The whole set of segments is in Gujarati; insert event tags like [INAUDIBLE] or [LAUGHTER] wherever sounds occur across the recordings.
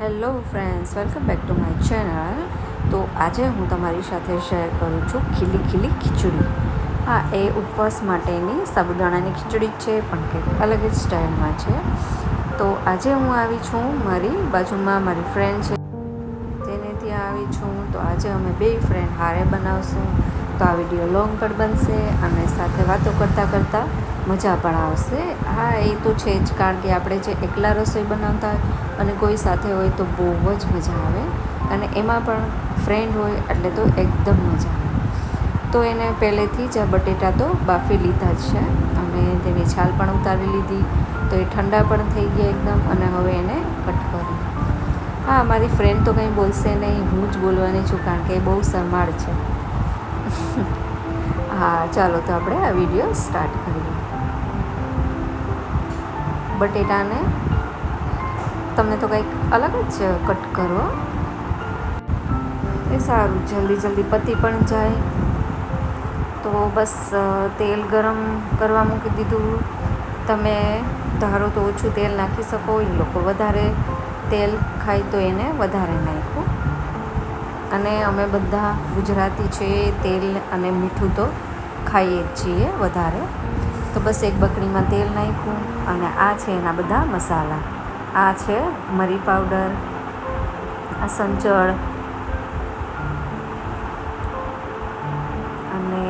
Hello friends, welcome back to my channel. તો આજે હું તમારી સાથે શેર કરું છું ખીલી ખીલી ખીચડી. હા, એ ઉપવાસ માટેની સાબુદાણાની ખીચડી છે, પણ કંઈક અલગ જ સ્ટાઇલમાં છે. તો આજે હું આવી છું મારી બાજુમાં મારી ફ્રેન્ડ છે, તેને ત્યાં આવી છું. તો આજે અમે બે ફ્રેન્ડ હારે બનાવશું. તો આ વીડિયો લોંગ પણ બનશે, અને સાથે વાતો કરતાં કરતાં મજા પણ આવશે. હા, એ તો છે જ. કારણ કે આપણે જે એકલા રસોઈ બનાવતા હોય અને કોઈ સાથે હોય તો બહુ જ મજા આવે. અને એમાં પણ ફ્રેન્ડ હોય એટલે તો એકદમ મજા આવે. તો એને પહેલેથી જ આ બટેટા તો બાફી લીધા જ છે. અને તેની છાલ પણ ઉતારી લીધી. તો એ ઠંડા પણ થઈ ગયા એકદમ અને હવે એને કટ કરી હા, મારી ફ્રેન્ડ તો કંઈ બોલશે નહીં. હું જ બોલવાની છું કારણ કે એ બહુ શરમાળ છે. [LAUGHS] હા, ચાલો તો આપણે આ વીડિયો સ્ટાર્ટ કરીએ. બટેટાને તમે તો કંઈક અલગ જ કટ કરો. એ સારું, જલ્દી જલ્દી પતી પણ જાય. તો બસ તેલ ગરમ કરવા મૂકી દીધું. તમે ધારો તો ઓછું તેલ નાખી શકો, એ લોકો વધારે તેલ ખાય તો એને વધારે નાખો. અને અમે બધા ગુજરાતી છે, તેલ અને મીઠું તો ખાઈએ જ છીએ વધારે. બસ એક બકડીમાં તેલ નાખ્યું અને આ છે એના બધા મસાલા. આ છે મરી પાવડર, આ સંચળ અને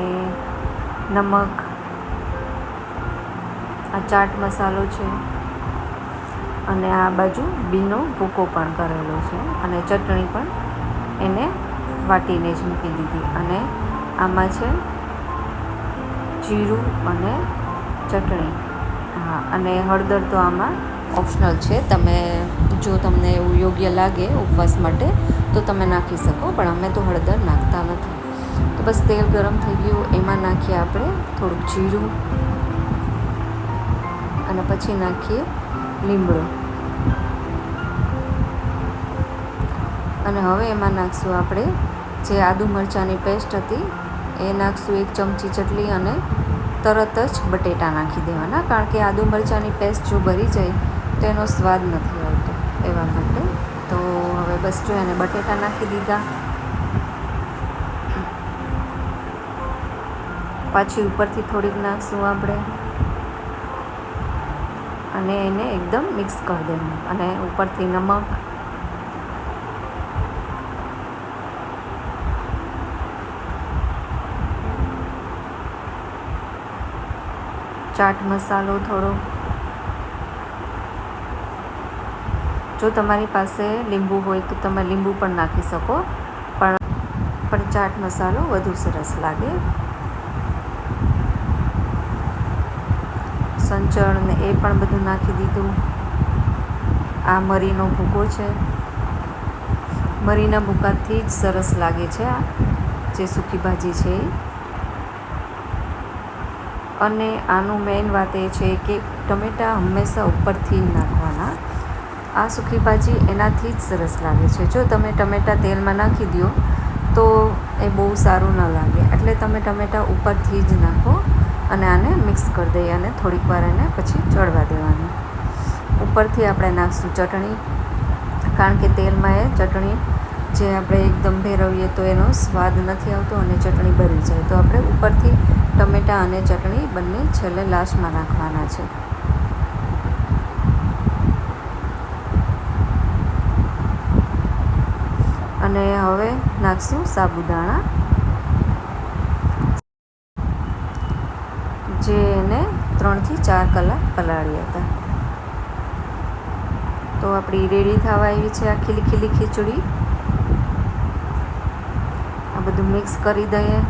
નમક. આ ચાટ મસાલો છે અને આ બાજુ બીનો ભૂકો પણ કરેલો છે અને ચટણી પણ એને વાટીને જ મૂકી દીધી. અને આમાં છે જીરું અને ચટણી. હા, અને હળદર તો આમાં ઓપ્શનલ છે. તમે જો તમને એવું યોગ્ય લાગે ઉપવાસ માટે, તો તમે નાખી શકો, પણ અમે તો હળદર નાખતા નથી. તો બસ તેલ ગરમ થઈ ગયું, એમાં નાખીએ આપણે થોડુંક જીરું અને પછી નાખીએ લીમડો. અને હવે એમાં નાખશું આપણે જે આદુ મરચાંની પેસ્ટ હતી, એ નાખશું એક ચમચી જેટલી અને તરત જ બટેટા નાખી દેવાના કારણ કે આદુ મરચાંની પેસ્ટ જો ભરી જાય, તો એનો સ્વાદ નથી આવતો એવા માટે. તો હવે બસ જો એને બટેટા નાખી દીધા. પાછી ઉપરથી થોડીક નાખશું આપણે. અને એને એકદમ મિક્સ કરી દેવું અને ઉપરથી નમક ચાટ મસાલો થોડો. જો તમારી પાસે લીંબુ હોય તો તમે લીંબુ પણ નાખી શકો. પણ પણ ચાટ મસાલો વધુ સરસ લાગે. સંચળ ને એ પણ બધું નાખી દીધું. આ મરીનો ભૂકો છે. મરીના ભૂકાથી જ સરસ લાગે છે આ, જે સૂકી ભાજી છે એ. અને આનું મેઇન વાત એ છે કે ટમેટાં હંમેશા ઉપરથી નાખવાના. આ સૂકી ભાજી એનાથી જ સરસ લાગે છે. જો તમે ટમેટાં તેલમાં નાખી દો, તો એ બહુ સારું ન લાગે. એટલે તમે ટમેટાં ઉપરથી જ નાખો અને આને મિક્સ કરી દઈએ અને થોડીક વાર એને પછી ચડવા દેવાની. ઉપરથી આપણે નાખશું ચટણી, કારણ કે તેલમાં એ ચટણી જે આપણે એકદમ ભેરવીએ તો એનો સ્વાદ નથી આવતો અને ચટણી બળી જાય. તો આપણે ઉપરથી ટમેટાં અને ચટણી બંને છેલ્લે લાસ્ટમાં નાખવાના છે. અને હવે નાખશું સાબુદાણા. જે એને ત્રણથી ચાર કલાક પલાળ્યા હતા. તો આપણી રેડી થવા આવી છે આ ખીલી ખીલી ખીચડી. આ બધું મિક્સ કરી દઈએ.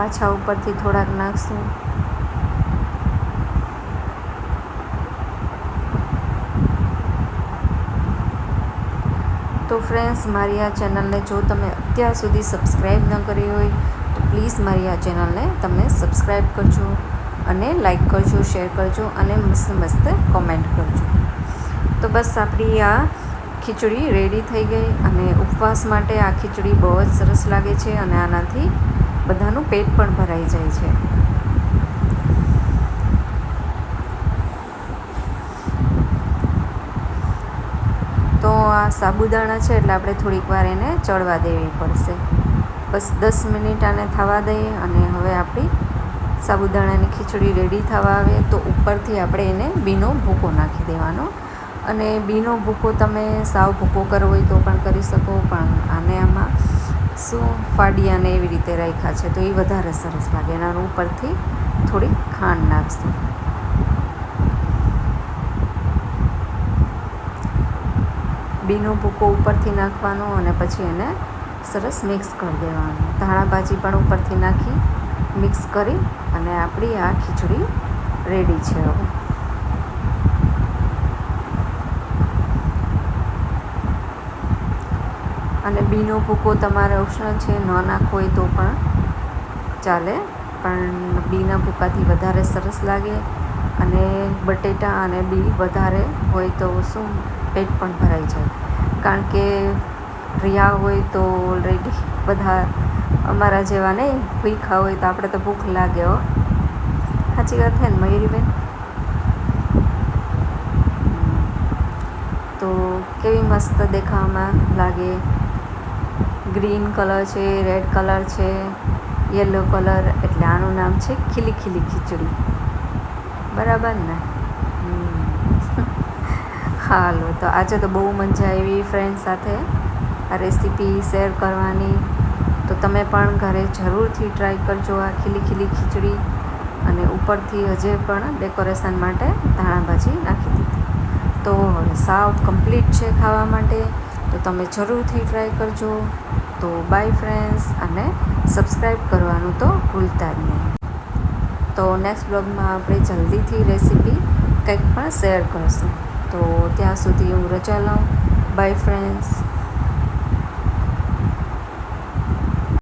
પાછા ઉપરથી થોડાક નાખશું. તો ફ્રેન્ડ્સ મારી આ ચેનલને જો તમે અત્યાર સુધી સબસ્ક્રાઈબ ન કરી હોય, તો પ્લીઝ મારી આ ચેનલને તમે સબસ્ક્રાઈબ કરજો અને લાઈક કરજો શેર કરજો અને મસ્ત મસ્ત કોમેન્ટ કરજો. તો બસ આપણી આ ખીચડી રેડી થઈ ગઈ અને ઉપવાસ માટે આ ખીચડી બહુ જ સરસ લાગે છે અને આનાથી બધાનું પેટ પણ ભરાઈ જાય છે. તો આ સાબુદાણા છે એટલે આપણે થોડીક વાર એને ચડવા દેવી પડશે. બસ દસ મિનિટ આને થવા દઈએ અને હવે આપણી સાબુદાણાની ખીચડી રેડી થવા આવે તો ઉપરથી આપણે એને બીનો ભૂકો નાખી દેવાનો. અને બીનો ભૂકો તમે સાવ ભૂકો કરવો હોય તો પણ કરી શકો, પણ આને આમાં શું ફાડિયાને એવી રીતે રાખ્યા છે? તો એ વધારે સરસ લાગે. એના ઉપરથી થોડી ખાંડ નાખશું. બીનો ભૂકો ઉપરથી નાખવાનો અને પછી એને સરસ મિક્સ કરી દેવાનું. ધાણા ભાજી પણ ઉપરથી નાખી મિક્સ કરી અને આપણી આ ખીચડી રેડી છે હવે. અને બીનો ભૂકો તમારે ઓપ્શનલ છે, ન નાખવો હોય તો પણ ચાલે. પણ બીના ભૂકાથી વધારે સરસ લાગે અને બટેટા અને બી વધારે હોય તો શું પેટ પણ ભરાઈ જાય. કારણ કે રિયા હોય તો ઓલરેડી બધા અમારા જેવા નહીં ભૂખા હોય તો આપણે તો ભૂખ લાગે હો. સાચી વાત છે ને, મયુરીબેન? તો કેવી મસ્ત દેખાવામાં લાગે. ગ્રીન કલર છે, રેડ કલર છે, યલો કલર એટલે આનું નામ છે ખીલી ખીલી ખીચડી. બરાબર ને? હાલો, તો આજે તો બહુ મજા આવી ફ્રેન્ડ સાથે આ રેસીપી શેર કરવાની. તો તમે પણ ઘરે જરૂરથી ટ્રાય કરજો આ ખીલી ખીલી ખીચડી અને ઉપરથી હજે પણ ડેકોરેશન માટે ધાણાભાજી નાખી દીધી. તો હવે સાવ કમ્પ્લીટ છે ખાવા માટે. તો તમે જરૂરથી ટ્રાય કરજો. તો બાય ફ્રેન્ડ્સ અને સબસ્ક્રાઈબ કરવાનું તો ભૂલતા જ નહીં. તો નેક્સ્ટ બ્લોગમાં આપણે જલ્દીથી રેસીપી કંઈક પણ શેર કરશું. તો ત્યાં સુધી હું રજા લઉં. Bye friends.